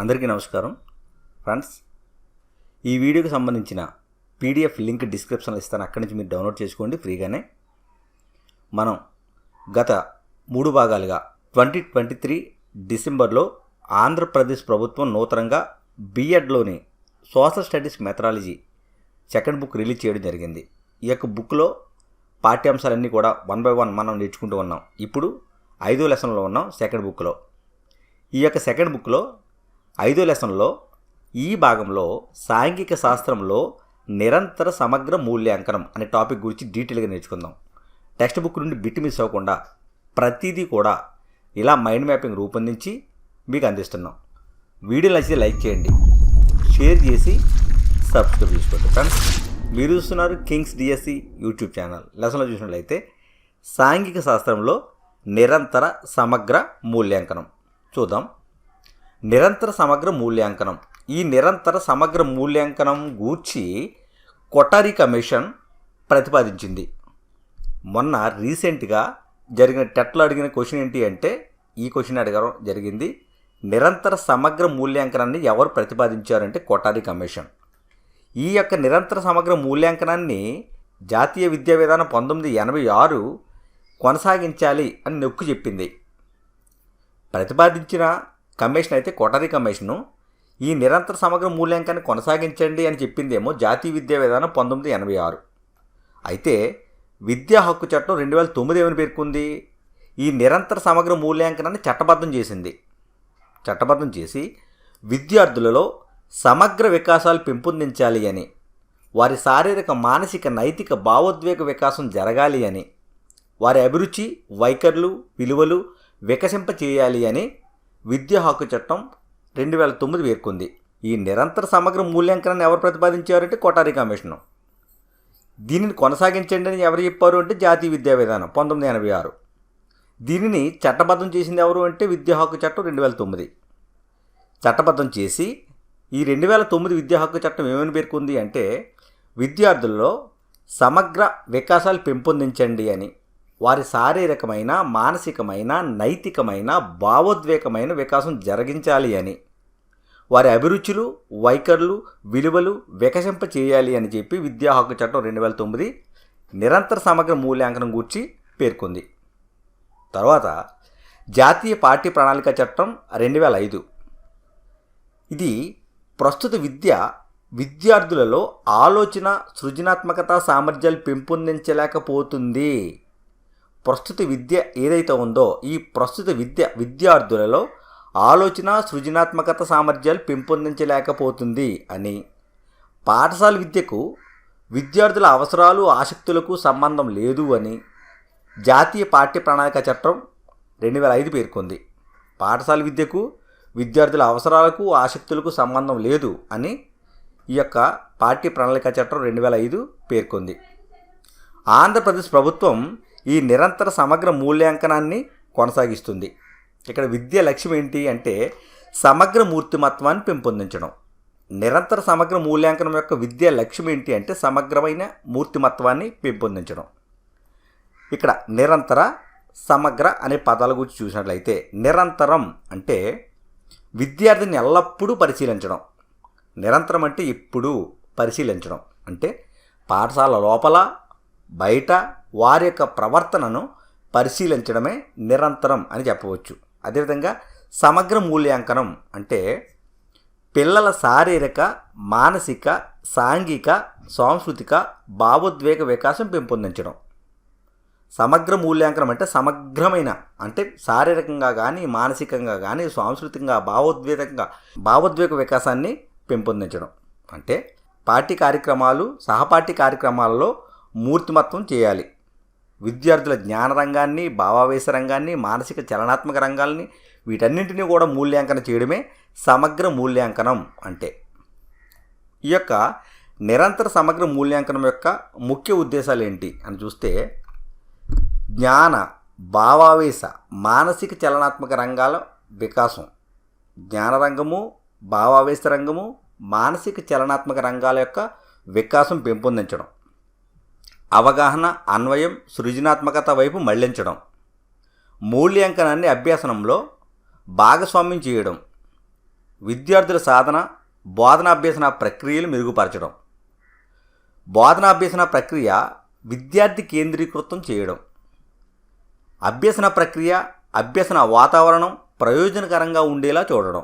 అందరికీ నమస్కారం. ఫ్రెండ్స్ ఈ వీడియోకి సంబంధించిన పీడిఎఫ్ లింక్ డిస్క్రిప్షన్లో ఇస్తాను. అక్కడి నుంచి మీరు డౌన్లోడ్ చేసుకోండి ఫ్రీగానే. మనం గత మూడు భాగాలుగా ట్వంటీ ట్వంటీ త్రీ డిసెంబర్లో ఆంధ్రప్రదేశ్ ప్రభుత్వం నూతనంగా బీఎడ్లోని social studies methodology second book release చేయడం జరిగింది. ఈ యొక్క బుక్లో పాఠ్యాంశాలన్నీ కూడా వన్ బై వన్ మనం నేర్చుకుంటూ ఉన్నాం. ఇప్పుడు ఐదో లెసన్లో ఉన్నాం సెకండ్ బుక్లో. ఈ యొక్క సెకండ్ బుక్లో ఐదో లెసన్లో ఈ భాగంలో సాంఘిక శాస్త్రంలో నిరంతర సమగ్ర మూల్యాంకనం అనే టాపిక్ గురించి డీటెయిల్గా నేర్చుకుందాం. టెక్స్ట్ బుక్ నుండి బిట్ మిస్ అవ్వకుండా ప్రతిదీ కూడా ఇలా మైండ్ మ్యాపింగ్ రూపొందించి మీకు అందిస్తున్నాం. వీడియో నచ్చితే లైక్ చేయండి. షేర్ చేసి సబ్స్క్రైబ్ చేసుకోండి. ఫ్రెండ్స్ మీరు చూస్తున్నారు కింగ్స్ డిఎస్సి యూట్యూబ్ ఛానల్. లెసన్లో చూసినట్లయితే సాంఘిక శాస్త్రంలో నిరంతర సమగ్ర మూల్యాంకనం. చూద్దాం. నిరంతర సమగ్ర మూల్యాంకనం. ఈ నిరంతర సమగ్ర మూల్యాంకనం గూర్చి కొటారి కమిషన్ ప్రతిపాదించింది. మొన్న రీసెంట్గా జరిగిన టెట్లో అడిగిన క్వశ్చన్ ఏంటి అంటే ఈ క్వశ్చన్ అడగడం జరిగింది. నిరంతర సమగ్ర మూల్యాంకనాన్ని ఎవరు ప్రతిపాదించారంటే కొటారి కమిషన్. ఈ యొక్క నిరంతర సమగ్ర మూల్యాంకనాన్ని జాతీయ విద్యా విధానం పంతొమ్మిది ఎనభై ఆరు కొనసాగించాలి అని నొక్కి చెప్పింది. ప్రతిపాదించిన కమిషన్ అయితే కొటరీ కమిషను. ఈ నిరంతర సమగ్ర మూల్యాంకాన్ని కొనసాగించండి అని చెప్పిందేమో జాతీయ విద్యా విధానం పంతొమ్మిది ఎనభై ఆరు. అయితే విద్యా హక్కు చట్టం రెండు వేల తొమ్మిది ఏమని పేర్కొంది? ఈ నిరంతర సమగ్ర మూల్యాంకనాన్ని చట్టబద్ధం చేసింది. చట్టబద్ధం చేసి విద్యార్థులలో సమగ్ర వికాసాలు పెంపొందించాలి అని వారి శారీరక మానసిక నైతిక భావోద్వేగ వికాసం జరగాలి అని వారి అభిరుచి వైఖరులు విలువలు వికసింప చేయాలి అని విద్యా హక్కు చట్టం రెండు వేల తొమ్మిది పేర్కొంది. ఈ నిరంతర సమగ్ర మూల్యాంకనాన్ని ఎవరు ప్రతిపాదించారంటే కోటారి కమిషను. దీనిని కొనసాగించండి అని ఎవరు చెప్పారు అంటే జాతీయ విద్యా విధానం పంతొమ్మిది ఎనభై ఆరు. దీనిని చట్టబద్ధం చేసింది ఎవరు అంటే విద్యా హక్కు చట్టం రెండు వేల తొమ్మిది. చట్టబద్ధం చేసి ఈ రెండు వేల తొమ్మిది విద్యా హక్కు చట్టం ఏమని పేర్కొంది అంటే విద్యార్థుల్లో సమగ్ర వికాసాలు పెంపొందించండి అని. వారి శారీరకమైన మానసికమైన నైతికమైన భావోద్వేగమైన వికాసం జరిగించాలి అని. వారి అభిరుచులు వైఖరులు విలువలు వికసింప చేయాలి అని చెప్పి విద్యా హక్కు చట్టం రెండు వేల తొమ్మిది నిరంతర సమగ్ర మూల్యాంకనం గూర్చి పేర్కొంది. తర్వాత జాతీయ పార్టీ ప్రణాళిక చట్టం రెండు వేల ఐదు. ఇది ప్రస్తుత విద్య విద్యార్థులలో ఆలోచన సృజనాత్మకత సామర్థ్యాలు పెంపొందించలేకపోతుంది. ప్రస్తుత విద్య ఏదైతే ఉందో ఈ ప్రస్తుత విద్య విద్యార్థులలో ఆలోచన సృజనాత్మకత సామర్థ్యాలు పెంపొందించలేకపోతుంది అని. పాఠశాల విద్యకు విద్యార్థుల అవసరాలు ఆసక్తులకు సంబంధం లేదు అని జాతీయ పాఠ్య ప్రణాళిక చట్టం రెండు వేల ఐదు పేర్కొంది. పాఠశాల విద్యకు విద్యార్థుల అవసరాలకు ఆసక్తులకు సంబంధం లేదు అని ఈ యొక్క పాఠ్య ప్రణాళిక చట్టం రెండు వేల ఐదు పేర్కొంది. ఆంధ్రప్రదేశ్ ప్రభుత్వం ఈ నిరంతర సమగ్ర మూల్యాంకనాన్ని కొనసాగిస్తుంది. ఇక్కడ విద్య లక్ష్యం ఏంటి అంటే సమగ్ర మూర్తిమత్వాన్ని పెంపొందించడం. నిరంతర సమగ్ర మూల్యాంకనం యొక్క విద్య లక్ష్యం ఏంటి అంటే సమగ్రమైన మూర్తిమత్వాన్ని పెంపొందించడం. ఇక్కడ నిరంతర సమగ్ర అనే పదాల గురించి చూసినట్లయితే నిరంతరం అంటే విద్యార్థిని ఎల్లప్పుడూ పరిశీలించడం. నిరంతరం అంటే ఎప్పుడూ పరిశీలించడం. అంటే పాఠశాల లోపల బయట వారి యొక్క ప్రవర్తనను పరిశీలించడమే నిరంతరం అని చెప్పవచ్చు. అదేవిధంగా సమగ్ర మూల్యాంకనం అంటే పిల్లల శారీరక మానసిక సాంఘిక సాంస్కృతిక భావోద్వేగ వికాసం పెంపొందించడం. సమగ్ర మూల్యాంకనం అంటే సమగ్రమైన అంటే శారీరకంగా కానీ మానసికంగా కానీ సాంస్కృతికంగా భావోద్వేగంగా భావోద్వేగ వికాసాన్ని పెంపొందించడం. అంటే పార్టీ కార్యక్రమాలు సహపాఠి కార్యక్రమాలలో మూర్తిమత్వం చేయాలి. విద్యార్థుల జ్ఞాన రంగాన్ని భావావేశ రంగాన్ని మానసిక చలనాత్మక రంగాల్ని వీటన్నింటినీ కూడా మూల్యాంకనం చేయడమే సమగ్ర మూల్యాంకనం అంటే. ఈ యొక్క నిరంతర సమగ్ర మూల్యాంకనం యొక్క ముఖ్య ఉద్దేశాలు ఏంటి అని చూస్తే జ్ఞాన భావావేశ మానసిక చలనాత్మక రంగాల వికాసం. జ్ఞాన రంగము భావావేశ రంగము మానసిక చలనాత్మక రంగాల యొక్క వికాసం పెంపొందించడం. అవగాహన అన్వయం సృజనాత్మకత వైపు మళ్ళించడం. మూల్యాంకనాన్ని అభ్యసనంలో భాగస్వామ్యం చేయడం. విద్యార్థుల సాధన బోధనాభ్యసన ప్రక్రియలు మెరుగుపరచడం. బోధనాభ్యసన ప్రక్రియ విద్యార్థి కేంద్రీకృతం చేయడం. అభ్యసన ప్రక్రియ అభ్యసన వాతావరణం ప్రయోజనకరంగా ఉండేలా చూడడం.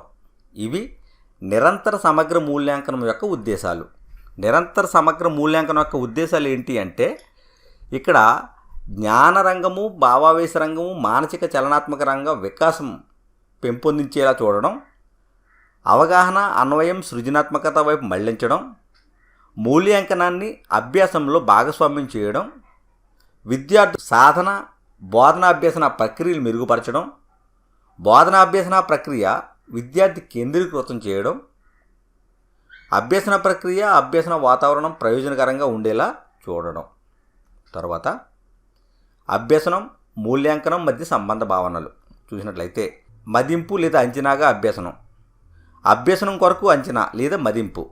ఇవి నిరంతర సమగ్ర మూల్యాంకనం యొక్క ఉద్దేశాలు. నిరంతర సమగ్ర మూల్యాంకనం యొక్క ఉద్దేశాలు ఏంటి అంటే ఇక్కడ జ్ఞాన రంగము భావావేశ రంగము మానసిక చలనాత్మక రంగం వికాసం పెంపొందించేలా చూడడం అవగాహన అన్వయం సృజనాత్మకత వైపు మళ్ళించడం మూల్యాంకనాన్ని అభ్యాసంలో భాగస్వామ్యం చేయడం విద్యార్థి సాధన బోధనాభ్యసన ప్రక్రియలు మెరుగుపరచడం బోధనాభ్యసన ప్రక్రియ విద్యార్థి కేంద్రీకృతం చేయడం అభ్యసన ప్రక్రియ అభ్యసన వాతావరణం ప్రయోజనకరంగా ఉండేలా చూడడం. తర్వాత అభ్యసనం మూల్యాంకనం మధ్య సంబంధ భావనలు. చూసినట్లయితే మదింపు లేదా అంచనాగా అభ్యసనం. అభ్యసనం కొరకు అంచనా లేదా మదింపు.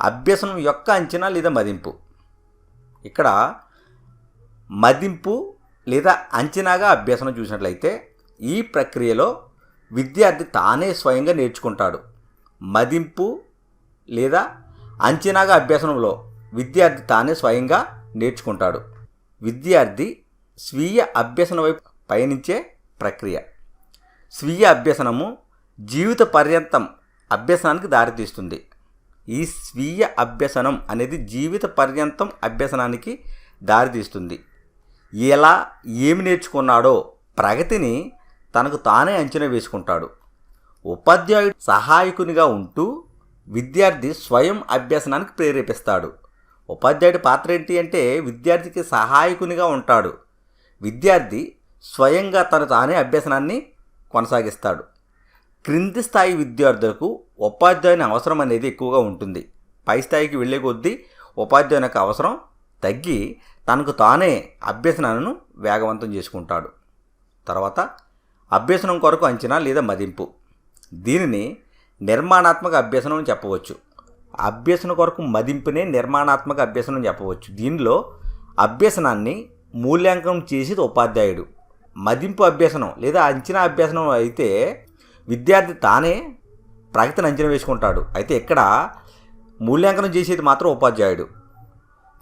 అభ్యసనం యొక్క అంచనా లేదా మదింపు. ఇక్కడ మదింపు లేదా అంచనాగా అభ్యసనం చూసినట్లయితే ఈ ప్రక్రియలో విద్యార్థి తానే స్వయంగా నేర్చుకుంటాడు. మదింపు లేదా అంచనాగా అభ్యసనంలో విద్యార్థి తానే స్వయంగా నేర్చుకుంటాడు. విద్యార్థి స్వీయ అభ్యసన వైపు పయనించే ప్రక్రియ. స్వీయ అభ్యసనము జీవిత పర్యంతం అభ్యసనానికి దారితీస్తుంది. ఈ స్వీయ అభ్యసనం అనేది జీవిత పర్యంతం అభ్యసనానికి దారితీస్తుంది. ఎలా ఏమి నేర్చుకున్నాడో ప్రగతిని తనకు తానే అంచనా వేసుకుంటాడు. ఉపాధ్యాయుడు సహాయకునిగా ఉంటూ విద్యార్థి స్వయం అభ్యసనానికి ప్రేరేపిస్తాడు. ఉపాధ్యాయుడి పాత్ర ఏంటి అంటే విద్యార్థికి సహాయకునిగా ఉంటాడు. విద్యార్థి స్వయంగా తను తానే అభ్యసనాన్ని కొనసాగిస్తాడు. క్రింది స్థాయి విద్యార్థులకు ఉపాధ్యాయుని అవసరం అనేది ఎక్కువగా ఉంటుంది. పై స్థాయికి వెళ్ళే కొద్దీ ఉపాధ్యాయుని యొక్క అవసరం తగ్గి తనకు తానే అభ్యసనాలను వేగవంతం చేసుకుంటాడు. తర్వాత అభ్యసనం కొరకు అంచనా లేదా మదింపు. దీనిని నిర్మాణాత్మక అభ్యసనం అని చెప్పవచ్చు. అభ్యసన కొరకు మదింపునే నిర్మాణాత్మక అభ్యసనం చెప్పవచ్చు. దీనిలో అభ్యసనాన్ని మూల్యాంకనం చేసేది ఉపాధ్యాయుడు. మదింపు అభ్యసనం లేదా అంచనా అభ్యసనం అయితే విద్యార్థి తానే ప్రగతిని అంచనా వేసుకుంటాడు. అయితే ఇక్కడ మూల్యాంకనం చేసేది మాత్రం ఉపాధ్యాయుడు.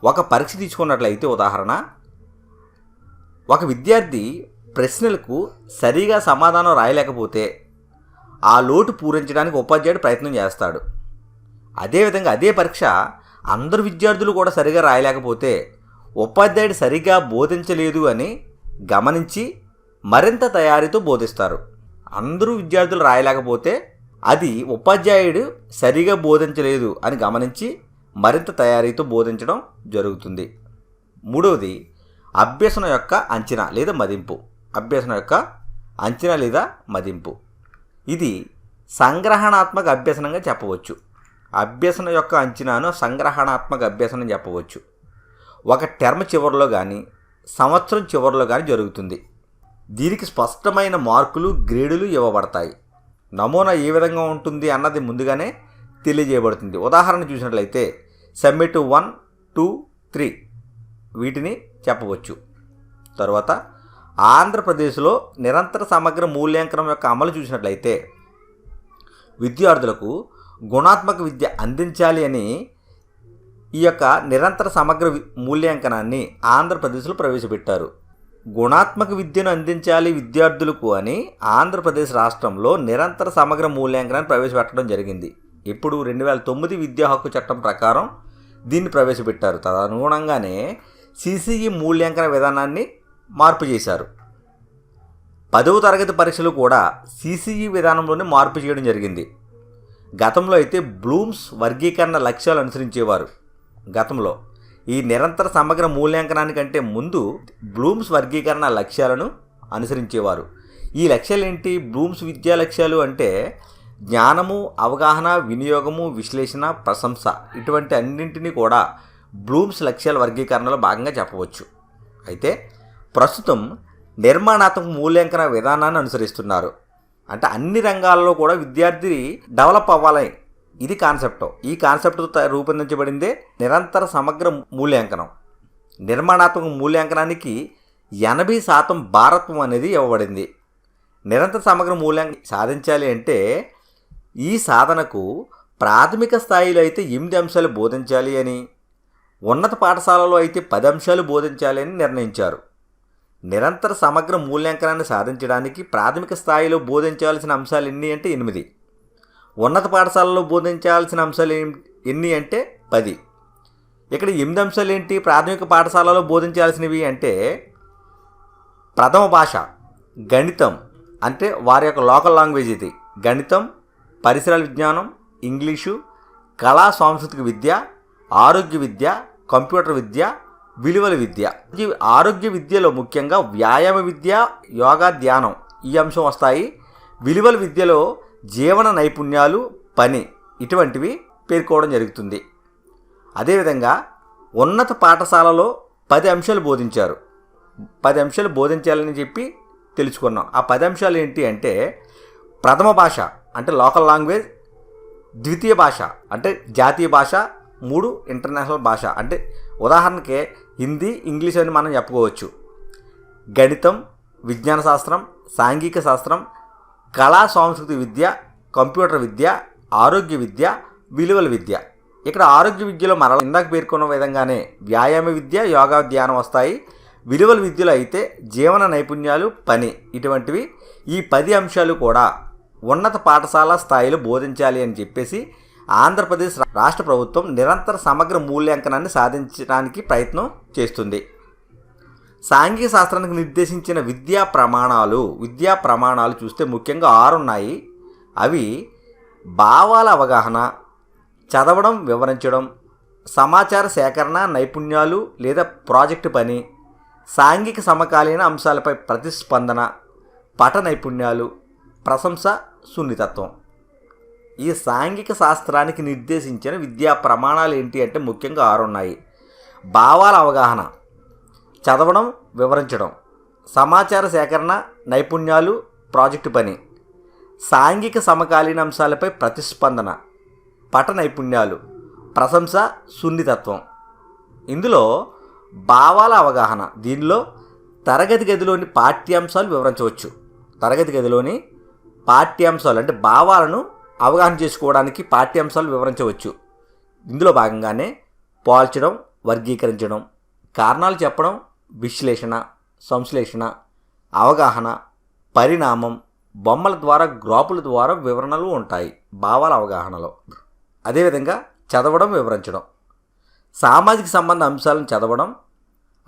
ఒక పరీక్ష తీసుకున్నట్లయితే ఉదాహరణ ఒక విద్యార్థి ప్రశ్నలకు సరిగా సమాధానం రాయలేకపోతే ఆ లోటు పూరించడానికి ఉపాధ్యాయుడు ప్రయత్నం చేస్తాడు. అదేవిధంగా అదే పరీక్ష అందరు విద్యార్థులు కూడా సరిగా రాయలేకపోతే ఉపాధ్యాయుడు సరిగా బోధించలేదు అని గమనించి మరింత తయారీతో బోధిస్తారు. అందరూ విద్యార్థులు రాయలేకపోతే అది ఉపాధ్యాయుడు సరిగా బోధించలేదు అని గమనించి మరింత తయారీతో బోధించడం జరుగుతుంది. మూడవది అభ్యసన యొక్క అంచనా లేదా మదింపు. అభ్యసన యొక్క అంచనా లేదా మదింపు. ఇది సంగ్రహణాత్మక అభ్యసనంగా చెప్పవచ్చు. అభ్యసన యొక్క అంచనాను సంగ్రహణాత్మక అభ్యసనం చెప్పవచ్చు. ఒక టర్మ్ చివరిలో కానీ సంవత్సరం చివరిలో కానీ జరుగుతుంది. దీనికి స్పష్టమైన మార్కులు గ్రేడులు ఇవ్వబడతాయి. నమూనా ఏ విధంగా ఉంటుంది అన్నది ముందుగానే తెలియజేయబడుతుంది. ఉదాహరణ చూసినట్లయితే సబ్మిట్ వన్ టూ త్రీ వీటిని చెప్పవచ్చు. తర్వాత ఆంధ్రప్రదేశ్లో నిరంతర సమగ్ర మూల్యాంకనం యొక్క అమలు చూసినట్లయితే విద్యార్థులకు గుణాత్మక విద్య అందించాలి అని ఈ యొక్క నిరంతర సమగ్ర మూల్యాంకనాన్ని ఆంధ్రప్రదేశ్లో ప్రవేశపెట్టారు. గుణాత్మక విద్యను అందించాలి విద్యార్థులకు అని ఆంధ్రప్రదేశ్ రాష్ట్రంలో నిరంతర సమగ్ర మూల్యాంకనాన్ని ప్రవేశపెట్టడం జరిగింది. ఇప్పుడు రెండు వేల తొమ్మిది విద్యా హక్కు చట్టం ప్రకారం దీన్ని ప్రవేశపెట్టారు. తదనుగుణంగానే సిసిఈ మూల్యాంకన విధానాన్ని మార్పు చేశారు. పదవ తరగతి పరీక్షలు కూడా సీసీఈ విధానంలోనే మార్పు చేయడం జరిగింది. గతంలో అయితే బ్లూమ్స్ వర్గీకరణ లక్ష్యాలు అనుసరించేవారు. గతంలో ఈ నిరంతర సమగ్ర మూల్యాంకనానికంటే ముందు బ్లూమ్స్ వర్గీకరణ లక్ష్యాలను అనుసరించేవారు. ఈ లక్ష్యాలు ఏంటి బ్లూమ్స్ విద్యా లక్ష్యాలు అంటే జ్ఞానము అవగాహన వినియోగము విశ్లేషణ ప్రశంస ఇటువంటి అన్నింటినీ కూడా బ్లూమ్స్ లక్ష్యాల వర్గీకరణలో భాగంగా చెప్పవచ్చు. అయితే ప్రస్తుతం నిర్మాణాత్మక మూల్యాంకన విధానాన్ని అనుసరిస్తున్నారు. అంటే అన్ని రంగాల్లో కూడా విద్యార్థి డెవలప్ అవ్వాలి. ఇది కాన్సెప్ట్. ఈ కాన్సెప్ట్తో రూపొందించబడిందే నిరంతర సమగ్ర మూల్యాంకనం. నిర్మాణాత్మక మూల్యాంకనానికి ఎనభై శాతం భారత్వం అనేది ఇవ్వబడింది. నిరంతర సమగ్ర మూల్యాంకనం సాధించాలి అంటే ఈ సాధనకు ప్రాథమిక స్థాయిలో అయితే ఎనిమిది అంశాలు బోధించాలి అని ఉన్నత పాఠశాలలో అయితే పది అంశాలు బోధించాలి అని నిర్ణయించారు. నిరంతర సమగ్ర మూల్యాంకనాన్ని సాధించడానికి ప్రాథమిక స్థాయిలో బోధించాల్సిన అంశాలు ఎన్ని అంటే ఎనిమిది. ఉన్నత పాఠశాలలో బోధించాల్సిన అంశాలు ఎన్ని అంటే పది. ఇక్కడ ఎనిమిది అంశాలు ఏంటి? ప్రాథమిక పాఠశాలలో బోధించాల్సినవి అంటే ప్రథమ భాష గణితం అంటే వారి యొక్క లోకల్ లాంగ్వేజ్ ఇది. గణితం పరిసరాల విజ్ఞానం ఇంగ్లీషు కళా సాంస్కృతిక విద్య ఆరోగ్య విద్య కంప్యూటర్ విద్య విలువల విద్య. ఈ ఆరోగ్య విద్యలో ముఖ్యంగా వ్యాయామ విద్య యోగా ధ్యానం ఈ అంశం వస్తాయి. విలువల విద్యలో జీవన నైపుణ్యాలు పని ఇటువంటివి పేర్కోవడం జరుగుతుంది. అదేవిధంగా ఉన్నత పాఠశాలలో పది అంశాలు బోధించారు. పది అంశాలు బోధించాలని చెప్పి తెలుసుకున్నాం. ఆ పది అంశాలు ఏంటి అంటే ప్రథమ భాష అంటే లోకల్ లాంగ్వేజ్ ద్వితీయ భాష అంటే జాతీయ భాష మూడు ఇంటర్నేషనల్ భాష అంటే ఉదాహరణకి హిందీ ఇంగ్లీష్ అని మనం చెప్పుకోవచ్చు. గణితం విజ్ఞాన శాస్త్రం సాంఘిక శాస్త్రం కళా సాంస్కృతిక విద్య కంప్యూటర్ విద్య ఆరోగ్య విద్య విలువల విద్య. ఇక్కడ ఆరోగ్య విద్యలో మరల ఇందాక పేర్కొన్న విధంగానే వ్యాయామ విద్య యోగా ధ్యానం వస్తాయి. విలువల విద్యలో అయితే జీవన నైపుణ్యాలు పని ఇటువంటివి ఈ పది అంశాలు కూడా ఉన్నత పాఠశాల స్థాయిలో బోధించాలి అని చెప్పేసి ఆంధ్రప్రదేశ్ రాష్ట్ర ప్రభుత్వం నిరంతర సమగ్ర మూల్యాంకనాన్ని సాధించడానికి ప్రయత్నం చేస్తుంది. సాంఘిక శాస్త్రానికి నిర్దేశించిన విద్యా ప్రమాణాలు విద్యా ప్రమాణాలు చూస్తే ముఖ్యంగా ఆరు ఉన్నాయి అవి భావాల అవగాహన చదవడం వివరించడం సమాచార సేకరణ నైపుణ్యాలు లేదా ప్రాజెక్టు పని సాంఘిక సమకాలీన అంశాలపై ప్రతిస్పందన పట నైపుణ్యాలు ప్రశంస సున్నితత్వం. ఈ సాంఘిక శాస్త్రానికి నిర్దేశించిన విద్యా ప్రమాణాలు ఏంటి అంటే ముఖ్యంగా ఆరు ఉన్నాయి భావాల అవగాహన చదవడం వివరించడం సమాచార సేకరణ నైపుణ్యాలు ప్రాజెక్టు పని సాంఘిక సమకాలీన అంశాలపై ప్రతిస్పందన పట నైపుణ్యాలు ప్రశంస సున్నితత్వం. ఇందులో భావాల అవగాహన దీనిలో తరగతి గదిలోని పాఠ్యాంశాలు వివరించవచ్చు. తరగతి గదిలోని పాఠ్యాంశాలు అంటే భావాలను అవగాహన చేసుకోవడానికి పాఠ్యాంశాలు వివరించవచ్చు. ఇందులో భాగంగానే పోల్చడం వర్గీకరించడం కారణాలు చెప్పడం విశ్లేషణ సంశ్లేషణ అవగాహన పరిణామం బొమ్మల ద్వారా గ్రాపుల ద్వారా వివరణలు ఉంటాయి భావాల అవగాహనలో. అదేవిధంగా చదవడం వివరించడం. సామాజిక సంబంధ అంశాలను చదవడం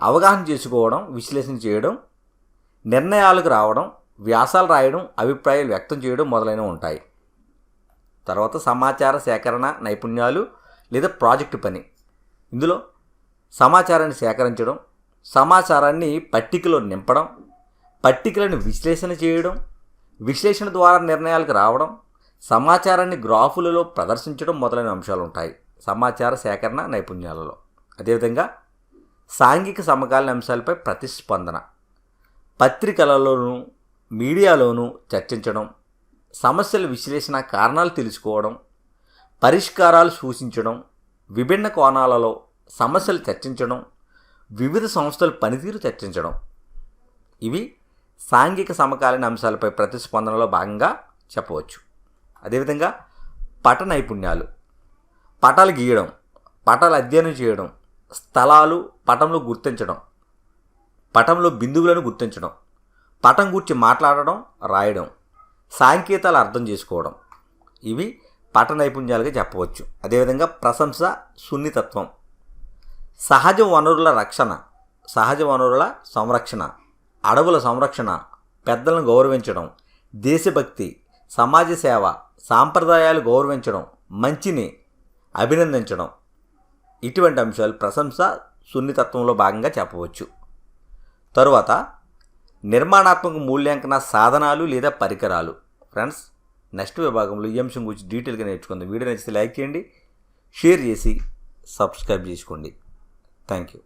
అవగాహన చేసుకోవడం విశ్లేషణ చేయడం నిర్ణయాలకు రావడం వ్యాసాలు రాయడం అభిప్రాయాలు వ్యక్తం చేయడం మొదలైనవి ఉంటాయి. తర్వాత సమాచార సేకరణ నైపుణ్యాలు లేదా ప్రాజెక్టు పని. ఇందులో సమాచారాన్ని సేకరించడం సమాచారాన్ని పట్టికలో నింపడం పట్టికలను విశ్లేషణ చేయడం విశ్లేషణ ద్వారా నిర్ణయాలకు రావడం సమాచారాన్ని గ్రాఫులలో ప్రదర్శించడం మొదలైన అంశాలు ఉంటాయి సమాచార సేకరణ నైపుణ్యాలలో. అదేవిధంగా సాంఘిక సమకాలీన అంశాలపై ప్రతిస్పందన పత్రికలలోనూ మీడియాలోనూ చర్చించడం సమస్యల విశ్లేషణ కారణాలు తెలుసుకోవడం పరిష్కారాలు సూచించడం విభిన్న కోణాలలో సమస్యలు చర్చించడం వివిధ సంస్థల పనితీరు చర్చించడం. ఇవి సాంఘిక సమకాలీన అంశాలపై ప్రతిస్పందనలో భాగంగా చెప్పవచ్చు. అదేవిధంగా పట నైపుణ్యాలు పటాలు గీయడం పటాలు అధ్యయనం చేయడం స్థలాలు పటంలో గుర్తించడం పటంలో బిందువులను గుర్తించడం పటం గురించి మాట్లాడడం రాయడం. సాంకేతాలు అర్థం చేసుకోవడం. ఇవి పట నైపుణ్యాలుగా చెప్పవచ్చు. అదేవిధంగా ప్రశంస సున్నితత్వం. సహజ వనరుల రక్షణ. సహజ వనరుల సంరక్షణ. అడవుల సంరక్షణ. పెద్దలను గౌరవించడం. దేశభక్తి. సమాజ సేవ. సాంప్రదాయాలు గౌరవించడం. మంచిని అభినందించడం. ఇటువంటి అంశాలు ప్రశంస సున్నితత్వంలో భాగంగా చెప్పవచ్చు. తరువాత నిర్మాణాత్మక మూల్యాంకన సాధనాలు లేదా పరికరాలు. ఫ్రెండ్స్ నెక్స్ట్ విభాగంలో ఈ అంశం గురించి డీటెయిల్గా నేర్చుకుందాం. వీడియో నచ్చితే లైక్ చేయండి షేర్ చేసి సబ్స్క్రైబ్ చేసుకోండి. Thank you.